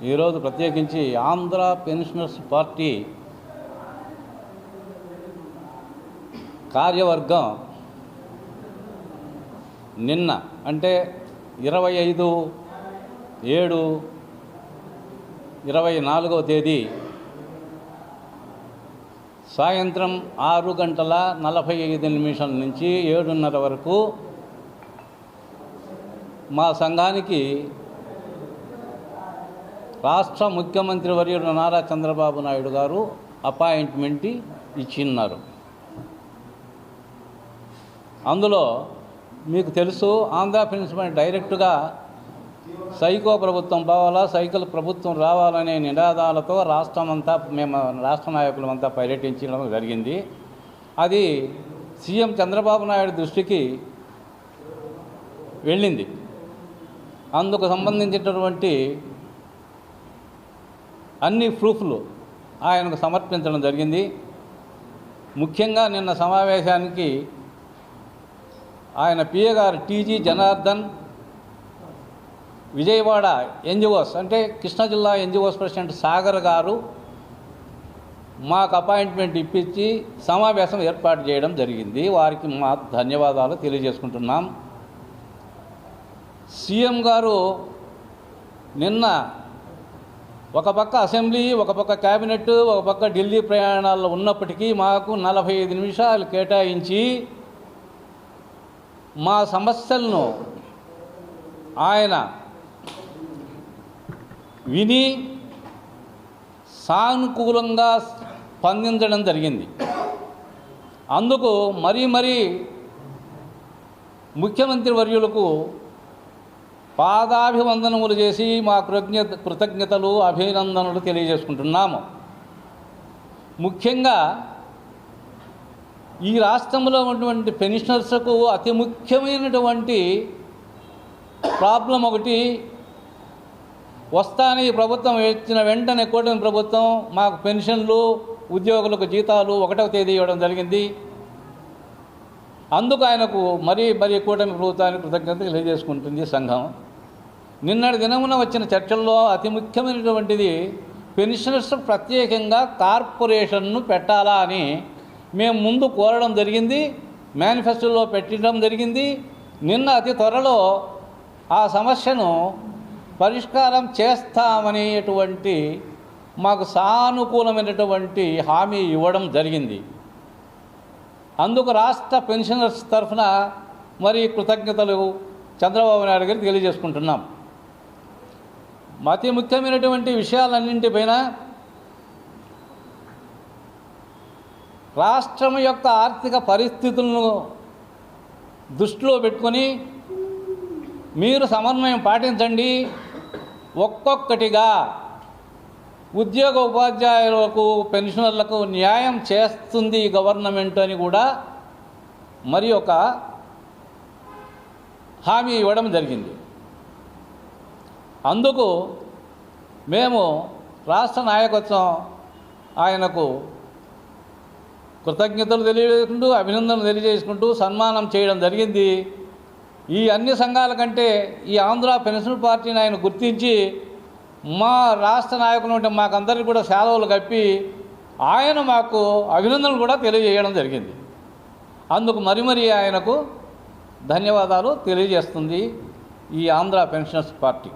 ఈరోజు ప్రత్యేకించి Andhra pensioners party కార్యవర్గం నిన్న అంటే ఇరవై ఐదు ఏడు ఇరవై నాలుగవ తేదీ సాయంత్రం ఆరు గంటల నలభై ఐదు నిమిషాల నుంచి ఏడున్నర వరకు మా సంఘానికి రాష్ట్ర ముఖ్యమంత్రి వర్యుడు నారా చంద్రబాబు నాయుడు గారు అపాయింట్మెంట్ ఇచ్చిన్నారు. అందులో మీకు తెలుసు ఆంధ్ర ప్రిన్సిపల్ డైరెక్ట్గా సైకో ప్రభుత్వం పోవాలా సైకిల్ ప్రభుత్వం రావాలనే నినాదాలతో రాష్ట్రమంతా మేము రాష్ట్ర నాయకులమంతా పర్యటించడం జరిగింది. అది సీఎం చంద్రబాబు నాయుడు దృష్టికి వెళ్ళింది. అందుకు సంబంధించినటువంటి అన్ని ప్రూఫ్లు ఆయనకు సమర్పించడం జరిగింది. ముఖ్యంగా నిన్న సమావేశానికి ఆయన పిఏ గారు టీజీ జనార్దన్ విజయవాడ ఎన్జిఓస్ అంటే కృష్ణా జిల్లా ఎన్జిఓస్ ప్రెసిడెంట్ సాగర్ గారు మాకు అపాయింట్మెంట్ ఇప్పించి సమావేశం ఏర్పాటు చేయడం జరిగింది. వారికి మా ధన్యవాదాలు తెలియజేసుకుంటున్నాం. సీఎం గారు నిన్న ఒక పక్క అసెంబ్లీ ఒక పక్క క్యాబినెట్ ఒక పక్క ఢిల్లీ ప్రయాణాల్లో ఉన్నప్పటికీ మాకు నలభై ఐదు నిమిషాలు కేటాయించి మా సమస్యలను ఆయన విని సానుకూలంగా స్పందించడం జరిగింది. అందుకు మరీ మరీ ముఖ్యమంత్రి వర్యులకు పాదాభివందనములు చేసి మా కృజ్ఞత కృతజ్ఞతలు అభినందనలు తెలియజేసుకుంటున్నాము. ముఖ్యంగా ఈ రాష్ట్రంలో ఉన్నటువంటి పెన్షనర్స్కు అతి ముఖ్యమైనటువంటి ప్రాబ్లం ఒకటి వస్తానే ఈ ప్రభుత్వం ఇచ్చిన వెంటనే కూటమి ప్రభుత్వం మాకు పెన్షన్లు ఉద్యోగులకు జీతాలు ఒకటవ తేదీ ఇవ్వడం జరిగింది. అందుకు ఆయనకు మరీ మరీ కూటమి ప్రభుత్వానికి కృతజ్ఞత తెలియజేసుకుంటుంది సంఘం. నిన్నటి దినమున వచ్చిన చర్చల్లో అతి ముఖ్యమైనటువంటిది పెన్షనర్స్ ప్రత్యేకంగా కార్పొరేషన్ను పెట్టాలా అని మేము ముందు కోరడం జరిగింది మేనిఫెస్టోలో పెట్టడం జరిగింది. నిన్న అతి త్వరలో ఆ సమస్యను పరిష్కారం చేస్తామనేటువంటి మాకు సానుకూలమైనటువంటి హామీ ఇవ్వడం జరిగింది. అందుకు రాష్ట్ర పెన్షనర్స్ తరఫున మరి కృతజ్ఞతలు చంద్రబాబు నాయుడు గారికి తెలియజేసుకుంటున్నాం. మతి ముఖ్యమైనటువంటి విషయాలన్నింటిపైన రాష్ట్రం యొక్క ఆర్థిక పరిస్థితులను దృష్టిలో పెట్టుకొని మీరు సమన్వయం పాటించండి. ఒక్కొక్కటిగా ఉద్యోగ ఉపాధ్యాయులకు పెన్షనర్లకు న్యాయం చేస్తుంది ఈ గవర్నమెంట్ అని కూడా మరి ఒక హామీ ఇవ్వడం జరిగింది. అందుకు మేము రాష్ట్ర నాయకత్వం ఆయనకు కృతజ్ఞతలు తెలియజేసుకుంటూ అభినందనలు తెలియజేసుకుంటూ సన్మానం చేయడం జరిగింది. ఈ అన్ని సంఘాల కంటే ఈ ఆంధ్ర పెన్షన్ పార్టీని ఆయన గుర్తించి మా రాష్ట్ర నాయకులు ఉంటే మాకందరికీ కూడా సెలవులు కప్పి ఆయన మాకు అభినందనలు కూడా తెలియజేయడం జరిగింది. అందుకు మరి మరి ఆయనకు ధన్యవాదాలు తెలియజేస్తుంది ఈ ఆంధ్ర పెన్షనర్స్ పార్టీ.